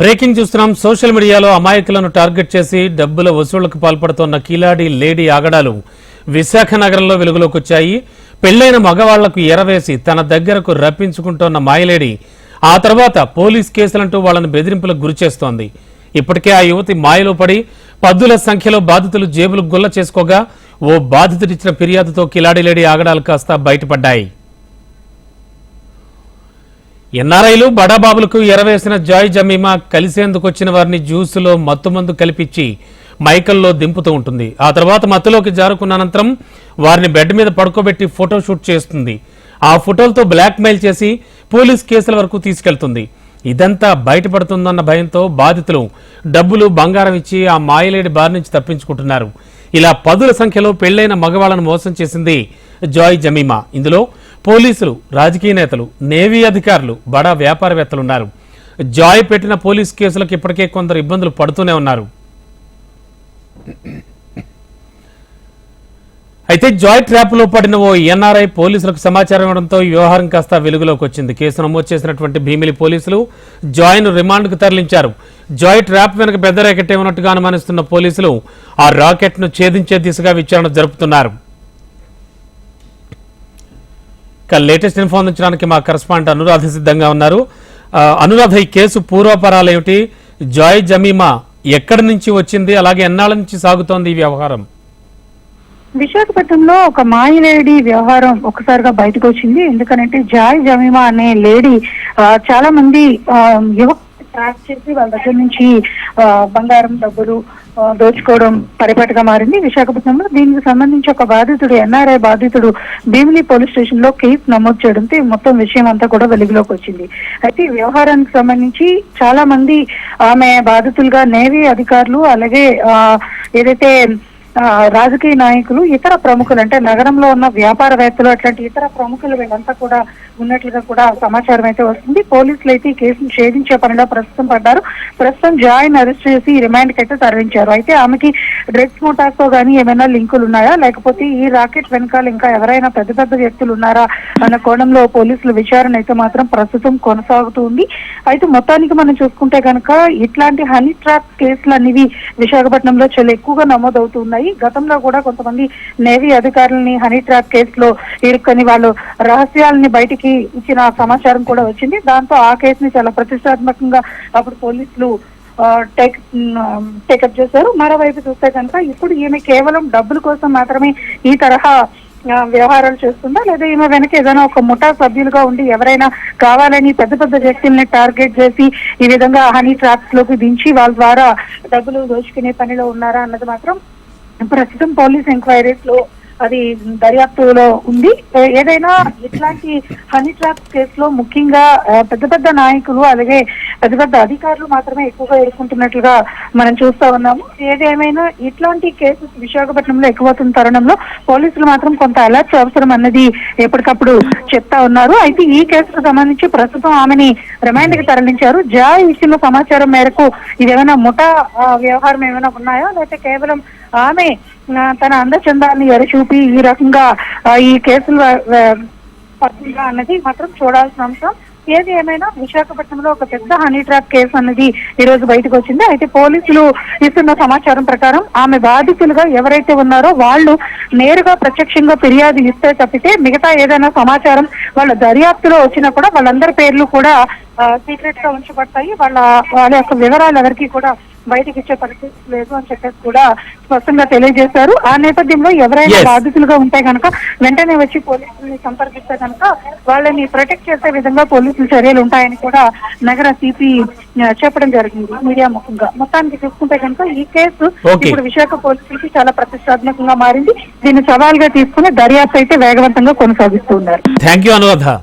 Breaking చూస్తున్నాం. Social మీడియాలో అమాయకులను target చేసి డబ్బుల వసూళ్ళకు పాల్పడుతోన్న కీలాడి లేడీ ఆగడాలు విశాఖ నగరంలో వెలుగులోకి వచ్చాయి పెళ్ళైన మగవాళ్ళకు ఎరవేసి తన దగ్గరకు రప్పించుకుంటోన్న మాయలేడి ఆ తర్వాత పోలీస్ కేసులంటూ వాళ్ళని బెదిరింపులకు గురిచేస్తోంది. ఇప్పటికే ఆ యువతి మాయలో పడి పద్దుల సంఖ్యలో బాధితులు జేబులు గుల్ల చేసుకోగా ఓ బాధితుడిచ్చిన ఫిర్యాదుతో కిలాడి లేడీ ఆగడాలు కాస్త బయటపడ్డాయి. ఎన్ఆర్ఐలు బడాబాబులకు ఎరవేసిన జాయ్ జమీమా కలిసేందుకు వచ్చిన వారిని జ్యూసులో మత్తుమందు కలిపిచ్చి మైకల్లో దింపుతూ ఉంటుంది. ఆ తర్వాత మత్తులోకి జారుకున్న అనంతరం వారిని బెడ్ మీద పడుకోబెట్టి ఫోటో షూట్ చేస్తుంది. ఆ ఫోటోలతో బ్లాక్మెయిల్ చేసి పోలీస్ కేసుల వరకు తీసుకెళ్తుంది. ఇదంతా బయటపడుతుందన్న భయంతో బాధితులు డబ్బులు బంగారం ఇచ్చి ఆ మాయలేడి బారి నుంచి తప్పించుకుంటున్నారు. ఇలా పదుల సంఖ్యలో పెళ్ళైన మగవాళ్ళను మోసం చేసింది జాయ్ జమీమా. ఇందులో పోలీసులు రాజకీయ నేతలు నేవీ అధికారులు బడా వ్యాపారవేత్తలు ఉన్నారు. జాయ్ పెట్టిన పోలీస్ కేసులకు ఇప్పటికే కొందరు ఇబ్బందులు పడుతూనే ఉన్నారు. అయితే జాయ్ ట్రాప్లో పడిన ఓ ఎన్ఆర్ఐ పోలీసులకు సమాచారం ఇవ్వడంతో వ్యవహారం కాస్త వెలుగులోకి వచ్చింది. కేసు నమోదు చేసినటువంటి భీమిలి పోలీసులు జాయ్ను రిమాండ్కు తరలించారు. జాయ్ ట్రాప్ వెనుక పెద్ద ర్యాకెట్ ఉన్నట్టుగా అనుమానిస్తున్న పోలీసులు ఆ రాకెట్ను ఛేదించే దిశగా విచారణ జరుపుతున్నారు. ఇక లేటెస్ట్ ఇన్ఫో అందించడానికి మా కరస్పాండెంట్ అనురాధ సిద్ధంగా ఉన్నారు. అనురాధ ఈ కేసు పూర్వపరాలు ఏమిటి? జాయ్ జమీమా ఎక్కడి నుంచి వచ్చింది? అలాగే ఎన్నాళ్ళ నుంచి సాగుతోంది ఈ వ్యవహారం? విశాఖపట్నంలో ఒక మాయ లేడీ వ్యవహారం ఒకసారిగా బయటకు వచ్చింది. ఎందుకనంటే జాయ్ జమీమా అనే లేడీ చాలా మంది ఆ, ట్రాక్ చేసి వాళ్ళ దగ్గర నుంచి ఆ, బంగారం డబ్బులు దోచుకోవడం పరిపాటిగా మారింది. విశాఖపట్నంలో దీనికి సంబంధించి ఒక బాధితుడు ఎన్ఆర్ఐ బాధితుడు భీమిలి పోలీస్ స్టేషన్లో కేసు నమోదు చేయడంతో మొత్తం విషయం అంతా కూడా వెలుగులోకి వచ్చింది. అయితే ఈ వ్యవహారానికి సంబంధించి చాలా మంది ఆమె బాధితులుగా నేవీ అధికారులు అలాగే ఆ, ఏదైతే రాజకీయ నాయకులు ఇతర ప్రముఖులు అంటే నగరంలో ఉన్న వ్యాపారవేత్తలు అట్లాంటి ఇతర ప్రముఖులు వీళ్ళంతా కూడా ఉన్నట్లుగా కూడా సమాచారం అయితే వస్తుంది. పోలీసులు అయితే ఈ కేసును ఛేదించే పనిలో ప్రస్తుతం పడ్డారు. ప్రస్తుతం జాయిన్ అరెస్ట్ చేసి రిమాండ్కి అయితే తరలించారు. అయితే ఆమెకి డ్రగ్స్ మోటార్తో కానీ ఏమైనా లింకులు ఉన్నాయా? లేకపోతే ఈ రాకెట్ వెనకాల ఇంకా ఎవరైనా పెద్ద పెద్ద వ్యక్తులు ఉన్నారా అన్న కోణంలో పోలీసులు విచారణ అయితే మాత్రం ప్రస్తుతం కొనసాగుతూ ఉంది. అయితే మొత్తానికి మనం చూసుకుంటే కనుక ఇట్లాంటి హనీ ట్రాప్ కేసులు అనేవి విశాఖపట్నంలో చాలా ఎక్కువగా నమోదవుతున్నాయి గతంలో కూడా కొంతమంది నేవీ అధికారులని హనీ ట్రాప్ కేసులో ఇరుక్కొని వాళ్ళు రహస్యాలని బయటికి ఇచ్చిన సమాచారం కూడా వచ్చింది. దాంతో ఆ కేసుని చాలా ప్రతిష్టాత్మకంగా అప్పుడు పోలీసులు టేక్ టేకప్ చేశారు. మరోవైపు చూస్తే కనుక ఇప్పుడు ఈమె కేవలం డబ్బుల కోసం మాత్రమే ఈ తరహా వ్యవహారాలు చేస్తుందా? లేదా ఈమె వెనక ఏదైనా ఒక ముఠా సభ్యులుగా ఉండి ఎవరైనా కావాలని పెద్ద పెద్ద వ్యక్తుల్ని టార్గెట్ చేసి ఈ విధంగా హనీ ట్రాప్స్లోకి దించి వాళ్ళ ద్వారా డబ్బులు దోచుకునే పనిలో ఉన్నారా అన్నది మాత్రం ప్రస్తుతం పోలీస్ ఎంక్వైరీస్లో అది దర్యాప్తులో ఉంది. ఏదైనా ఇట్లాంటి హనీ ట్రాప్ కేసులో ముఖ్యంగా పెద్ద పెద్ద నాయకులు అలాగే అతిపెద్ద అధికారులు మాత్రమే ఎక్కువగా ఎదుర్కొంటున్నట్లుగా మనం చూస్తా ఉన్నాము. ఏదేమైనా ఇట్లాంటి కేసెస్ విశాఖపట్నంలో ఎక్కువవుతున్న తరుణంలో పోలీసులు మాత్రం కొంత అలర్ట్ అవసరం అన్నది ఎప్పటికప్పుడు చెప్తా ఉన్నారు. అయితే ఈ కేసుకు సంబంధించి ప్రస్తుతం ఆమెని రిమాండ్కి తరలించారు. జా ఇచ్చిన సమాచారం మేరకు ఇదేమైనా ముఠా వ్యవహారం ఏమైనా ఉన్నాయా? లేకపోతే కేవలం ఆమె తన అందచందాన్ని ఎరచూపి ఈ రకంగా ఈ కేసులు అన్నది మాత్రం చూడాల్సిన అంశం. ఏది ఏమైనా విశాఖపట్నంలో ఒక పెద్ద హనీ ట్రాప్ కేసు అనేది ఈ రోజు బయటకు వచ్చింది. అయితే పోలీసులు ఇస్తున్న సమాచారం ప్రకారం ఆమె బాధితులుగా ఎవరైతే ఉన్నారో వాళ్ళు నేరుగా ప్రత్యక్షంగా ఫిర్యాదు ఇస్తే తప్పితే మిగతా ఏదైనా సమాచారం వాళ్ళ దర్యాప్తులో వచ్చినా కూడా వాళ్ళందరి పేర్లు కూడా సీక్రెట్గా ఉంచబడతాయి. వాళ్ళ వాళ్ళ యొక్క వివరాలు ఎవరికి కూడా బయటకి ఇచ్చే పరిస్థితి లేదు అని చెప్పేసి కూడా స్పష్టంగా తెలియజేశారు. ఆ నేపథ్యంలో ఎవరైనా. బాధితులుగా ఉంటే కనుక వెంటనే వచ్చి పోలీసుల్ని సంపర్కిస్తే కనుక వాళ్ళని ప్రొటెక్ట్ చేసే విధంగా పోలీసులు చర్యలు ఉంటాయని కూడా నగర సిపి చెప్పడం జరిగింది మీడియా ముఖంగా. మొత్తానికి చూసుకుంటే కనుక ఈ కేసు. ఇప్పుడు విశాఖ పోలీసులకి చాలా ప్రతిష్టాత్మకంగా మారింది. దీన్ని సవాల్గా తీసుకుని దర్యాప్తు అయితే వేగవంతంగా కొనసాగిస్తున్నారు థ్యాంక్ యూ అనురాధ